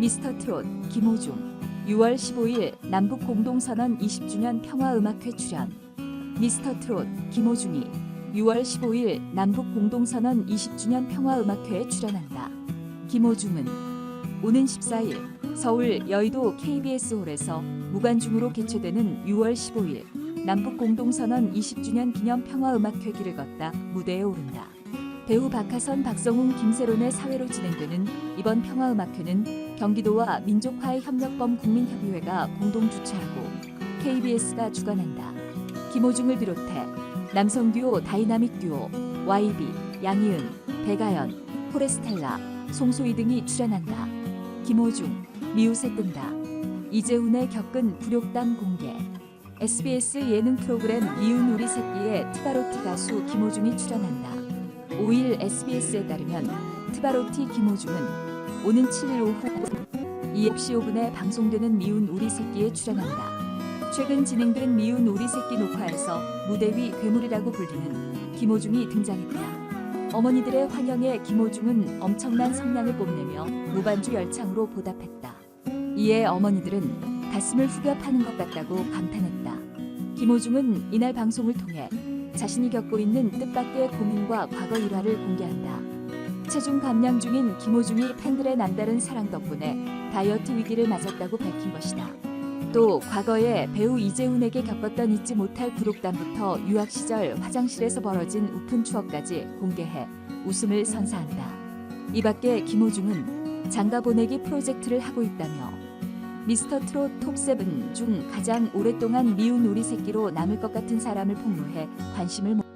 미스터 트롯 김호중 6월 15일 남북 공동선언 20주년 평화음악회 출연 미스터 트롯 김호중이 6월 15일 남북 공동선언 20주년 평화음악회에 출연한다. 김호중은 오는 14일 서울 여의도 KBS 홀에서 무관중으로 개최되는 6월 15일 남북 공동선언 20주년 기념 평화음악회기를 걷다 무대에 오른다. 배우 박하선, 박성웅, 김세론의 사회로 진행되는 이번 평화음악회는 경기도와 민족화의 협력범 국민협의회가 공동 주최하고 KBS가 주관한다. 김호중을 비롯해 남성 듀오 다이나믹 듀오, YB, 양희은, 배가연, 포레스텔라, 송소희 등이 출연한다. 김호중, 미우새 뜬다. 이재훈의 겪은 굴욕담 공개. SBS 예능 프로그램 미운 우리 새끼의 트바로티 가수 김호중이 출연한다. 5일 SBS에 따르면 트바로티 김호중은 오는 7일 오후 2시 5분에 방송되는 미운 우리 새끼에 출연한다. 최근 진행된 미운 우리 새끼 녹화에서 무대 위 괴물이라고 불리는 김호중이 등장했다. 어머니들의 환영에 김호중은 엄청난 성량을 뽐내며 무반주 열창으로 보답했다. 이에 어머니들은 가슴을 후벼 파는 것 같다고 감탄했다. 김호중은 이날 방송을 통해 자신이 겪고 있는 뜻밖의 고민과 과거 일화를 공개한다. 체중 감량 중인 김호중이 팬들의 남다른 사랑 덕분에 다이어트 위기를 맞았다고 밝힌 것이다. 또 과거에 배우 이재훈에게 겪었던 잊지 못할 굴욕담부터 유학 시절 화장실에서 벌어진 우픈 추억까지 공개해 웃음을 선사한다. 이 밖에 김호중은 장가 보내기 프로젝트를 하고 있다며 미스터 트롯 톱7 중 가장 오랫동안 미운 우리 새끼로 남을 것 같은 사람을 폭로해 관심을 모았다.